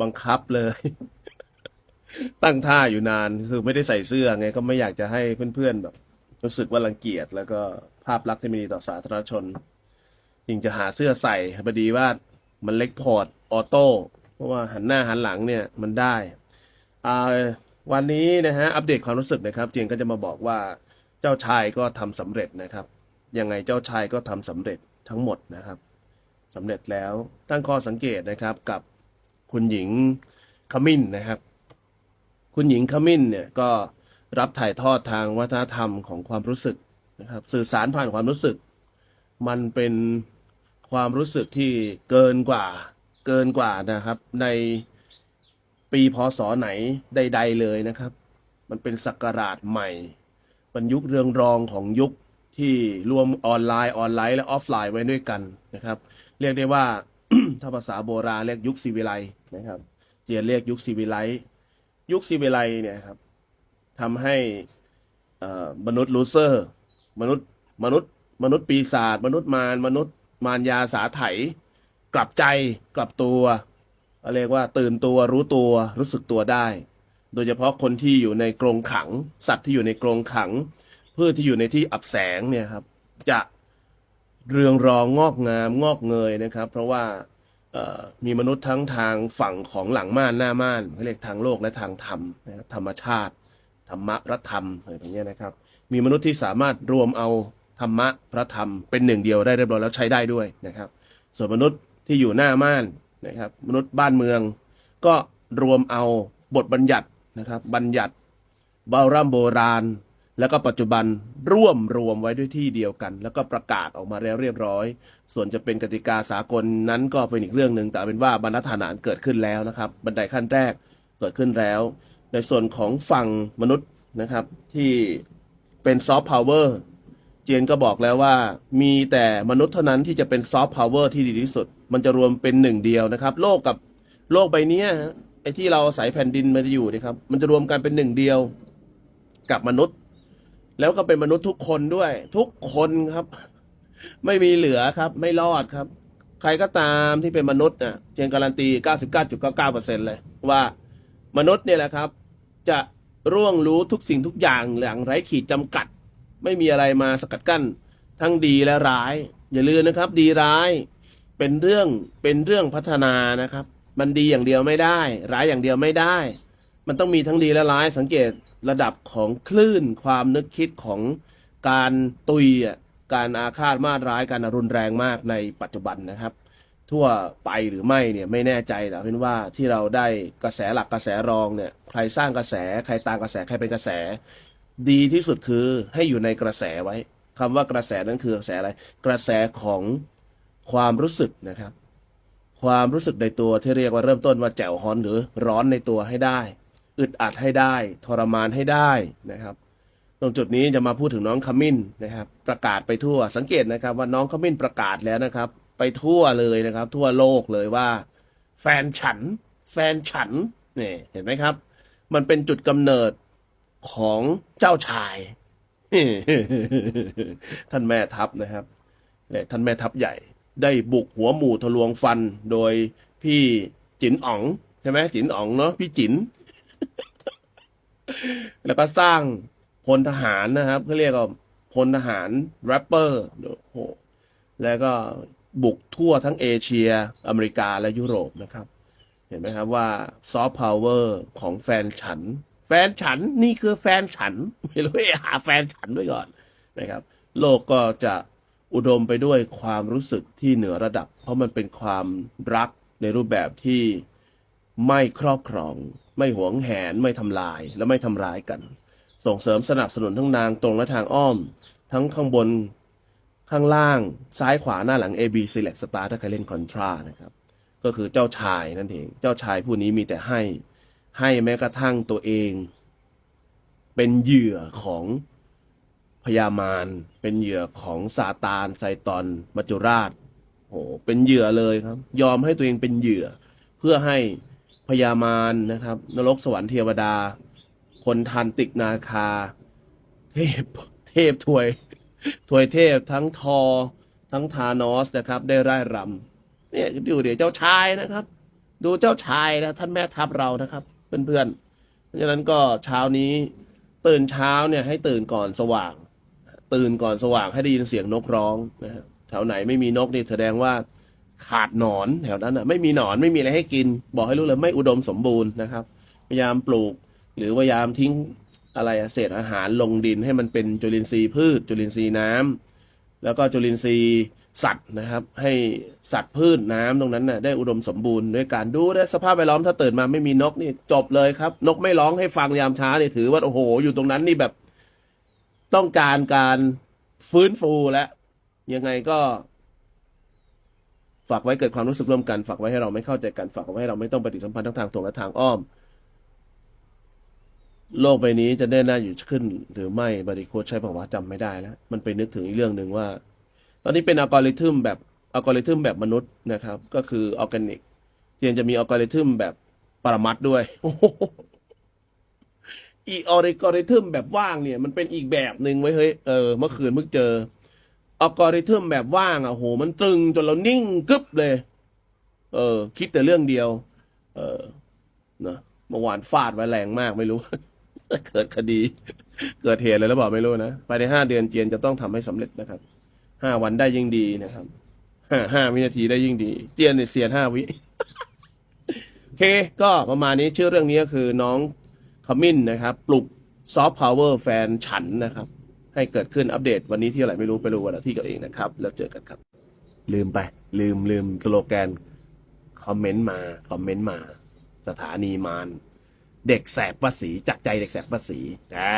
บังคับเลย ตั้งท่าอยู่นานคือไม่ได้ใส่เสื้อไงก็ไม่อยากจะให้เพื่อนๆแบบ รู้สึกว่ารังเกียจแล้วก็ภาพลักษณ์ที่ไม่ดีต่อสาธารณชนยิ่งจะหาเสื้อใส่พอดีว่ามันเล็กพอร์ตออโต้เพราะว่าหันหน้าหันหลังเนี่ยมันได้อ่าวันนี้นะฮะอัปเดตความรู้สึกนะครับ เจียงก็จะมาบอกว่าเจ้าชายก็ทำสำเร็จนะครับ ยังไงเจ้าชายก็ทำสำเร็จทั้งหมดนะครับสำเร็จแล้วตั้งข้อสังเกตนะครับกับ คุณหญิงขมิ้นนะครับ คุณหญิงขมิ้นเนี่ยก็รับถ่ายทอดทางวัฒนธรรมของความรู้สึกนะครับ สื่อสารผ่านความรู้สึก มันเป็นความรู้สึกที่เกินกว่าเกินกว่านะครับ ในปีพศไหนใด ๆ เลยนะครับ มันเป็นศักราชใหม่มันยุคเรืองรองของยุคที่รวมออนไลน์ออนไลน์และออฟไลน์ไว้ด้วยกันนะครับ เรียกได้ว่า ถ้าภาษาโบราณเรียกยุคซีวิไลซ์นะครับ เจียนเรียกยุคซีวิไลซ์ยุคซีวิไลซ์เนี่ยครับทำให้เอ่อมนุษย์ลูเซอร์ มนุษย์มนุษย์มนุษย์ปีศาจมนุษย์มารมนุษย์มารยาสาไถกลับใจกลับตัวเรียกว่าตื่นตัวรู้ตัวรู้สึกตัวได้ โดยเฉพาะคนที่อยู่ในกรงขัง สัตว์ที่อยู่ในกรงขังพืชที่อยู่ในที่อับแสงเนี่ยครับ จะ เรืองรองงอกงามงอกเงยนะครับ เพราะว่ามีมนุษย์ทั้งทางฝั่งของหลังม่านหน้าม่านเขาเรียกทางโลกและทางธรรมนะธรรมชาติธรรมะพระธรรมอะไรแบบนี้ยนะครับ มีมนุษย์ที่สามารถรวมเอาธรรมะพระธรรมเป็นหนึ่งเดียวได้เรียบร้อยแล้วใช้ได้ด้วยนะครับ ส่วนมนุษย์ที่อยู่หน้าม่านนะครับ มนุษย์บ้านเมือง ก็รวมเอาบทบัญญัตินะครับ บัญญัติโบราณโบราณ แล้วก็ปัจจุบันร่วมรวมไว้ด้วยที่เดียวกัน แล้วก็ประกาศออกมาแล้วเรียบร้อย ส่วนจะเป็นกติกาสากลนั้นก็เป็นอีกเรื่องหนึ่งแต่เป็นว่าบรรทัดฐานเกิดขึ้นแล้วนะครับ บันไดขั้นแรกเกิดขึ้นแล้ว ในส่วนของฝั่งมนุษย์นะครับที่เป็นซอฟต์พาวเวอร์เจนก็บอกแล้วว่า มีแต่มนุษย์เท่านั้นที่จะเป็นซอฟต์พาวเวอร์ที่ดีที่สุด มันจะรวมเป็นหนึ่งเดียวนะครับ โลกกับโลกใบเนี้ยไอ้ที่เราอาศัยแผ่นดินมาอยู่นะครับ มันจะรวมกันเป็นหนึ่งเดียวกับมนุษย์ แล้วก็เป็นมนุษย์ทุกคนด้วย ทุกคนครับ ไม่มีเหลือครับ ไม่รอดครับ ใครก็ตามที่เป็นมนุษย์น่ะเจียนการันตี 99.99%เลย ว่ามนุษย์เนี่ยแหละครับ จะร่วงรู้ทุกสิ่งทุกอย่างอย่างไร้ขีดจำกัด ไม่มีอะไรมาสกัดกั้น ทั้งดีและร้าย อย่าลืมนะครับ ดีร้ายเป็นเรื่องเป็นเรื่องพัฒนานะครับ มันดีอย่างเดียวไม่ได้ ร้ายอย่างเดียวไม่ได้ มันต้องมีทั้งดีและร้ายสังเกตระดับของคลื่นความนึกคิดของการตุยอะการอาฆาตมาตร้ายการรุนแรงมากในปัจจุบันนะครับ ทั่วไปหรือไม่เนี่ยไม่แน่ใจแต่เป็นว่าที่เราได้กระแสหลักกระแสรองเนี่ยใครสร้างกระแสใครตามกระแสใครเป็นกระแส ดีที่สุดคือให้อยู่ในกระแสไว้คำว่ากระแสนั้นคือกระแสอะไร กระแสของความรู้สึกนะครับ ความรู้สึกในตัวที่เรียกว่าเริ่มต้นว่าแจ่วฮอนหรือร้อนในตัวให้ได้ อึดอัดให้ได้ ทรมานให้ได้นะครับ ตรงจุดนี้จะมาพูดถึงน้องขมิ้นนะครับ ประกาศไปทั่วสังเกตนะครับ ว่าน้องขมิ้นประกาศแล้วนะครับ ไปทั่วเลยนะครับ ทั่วโลกเลยว่า แฟนฉัน แฟนฉันนี่เห็นไหมครับ มันเป็นจุดกำเนิดของเจ้าชาย ท่านแม่ทัพนะครับและท่านแม่ทัพใหญ่ได้บุกหัวหมู่ทะลวงฟันโดยพี่จินอ๋องใช่ไหมจินอ๋องเนาะพี่จิน แล้วก็สร้างพลทหารนะครับเขาเรียกว่าพลทหารแรปเปอร์โอ้โหแล้วก็บุกทั่วทั้งเอเชีย อเมริกาและยุโรปนะครับ เห็นไหมครับว่าซอฟต์พาวเวอร์ของแฟนฉัน แฟนฉันนี่คือแฟนฉัน ไม่รู้หาแฟนฉันไว้ก่อนนะครับ โลกก็จะอุดมไปด้วยความรู้สึกที่เหนือระดับ เพราะมันเป็นความรักในรูปแบบที่ ไม่ครอบครอง ไม่หวงแหน ไม่ทำลาย และไม่ทำร้ายกัน ส่งเสริมสนับสนุนทั้งนางตรงและทางอ้อม ทั้งข้างบน ข้างล่าง ซ้ายขวาหน้าหลัง A B Select Star ถ้าใครเล่นคอนทรานะครับ ก็คือเจ้าชายนั่นเอง เจ้าชายผู้นี้มีแต่ให้ ให้แม้กระทั่งตัวเอง เป็นเหยื่อของพญามาร เป็นเหยื่อของซาตานไซตอน มัจจุราชโอ้เป็นเหยื่อเลยครับ ยอมให้ตัวเองเป็นเหยื่อ เพื่อให้ พญามารนะครับ นรกสวรรค์เทวดา คนทันติกนาคา เทพเทพถวยถวยเทพทั้งทอ ทั้งทานอสนะครับ ได้ร่ายรำเนี่ยดูเดี๋ยวเจ้าชายนะครับ ดูเจ้าชายนะท่านแม่ทัพเรานะครับ เพื่อนๆเพราะฉะนั้นก็เช้านี้ตื่นเช้าเนี่ยให้ตื่นก่อนสว่าง ตื่นก่อนสว่างให้ได้ยินเสียงนกร้องนะฮะแถวไหนไม่มีนกนี่แสดงว่า ขาดหนอนแถวนั้นอะไม่มีหนอนไม่มีอะไรให้กิน บอกให้รู้เลยไม่อุดมสมบูรณ์นะครับ พยายามปลูก หรือพยายามทิ้งอะไรเศษอาหารลงดินให้มันเป็นจุลินทรีย์พืช จุลินทรีย์น้ำแล้วก็จุลินทรีย์สัตว์นะครับ ให้สัตว์พืชน้ำตรงนั้นน่ะได้อุดมสมบูรณ์ด้วยการดูแลสภาพแวดล้อมถ้าตื่นมาไม่มีนกนี่จบเลยครับ นกไม่ร้องให้ฟังยามเช้าเนี่ยถือว่าโอ้โห อยู่ตรงนั้นนี่แบบต้องการการฟื้นฟูแล้วยังไงก็ ฝากไว้เกิดความรู้สึกร่วมกัน ฝากไว้ให้เราไม่เข้าใจกัน ฝากไว้ให้เราไม่ต้องปฏิสัมพันธ์ทั้งทางตรงและทางอ้อม โลกใบนี้จะได้น่าอยู่ขึ้น หรือไม่บริโคดใช้ภาวะจำไม่ได้แล้ว มันไปนึกถึงอีกเรื่องหนึ่งว่า ตอนนี้เป็นอัลกอริทึมแบบอัลกอริทึมแบบมนุษย์นะครับ ก็คือออร์แกนิกยังจะมีอัลกอริทึมแบบปรมัตถ์ด้วยอีอัลกอริทึมแบบว่างเนี่ย มันเป็นอีกแบบหนึ่งไว้เฮ้ยเออเมื่อคืนเพิ่งเจอ อัลกอริทึมแบบว่างอะโห มันตรึงจนเรานิ่งกึ๊บเลย เออ คิดแต่เรื่องเดียว เออเนอะเมื่อวานฟาดไว้แรงมากไม่รู้ เกิดคดี เกิดเหตุอะไรหรือเปล่าไม่รู้นะภายในห้าเดือนเจียนจะต้องทำให้สำเร็จนะครับห้าวันได้ยิ่งดีนะครับห้าห้าวินาทีได้ยิ่งดี เจียนเนี่ยเสียห้าวิโอเค ก็ประมาณนี้ชื่อเรื่องนี้ก็คือน้องขมิ้นนะครับ ปลุกซอฟต์พาวเวอร์แฟนฉันนะครับ ให้เกิดขึ้นอัปเดตวันนี้ที่อะไรไม่รู้ไปรู้วันอาที่กันเองนะครับ แล้วเจอกันครับ ลืมไป ลืมลืมสโลแกนคอมเมนต์มาคอมเมนต์มา สถานีมารเด็กแสบภาษีจากใจเด็กแสบภาษีอ่า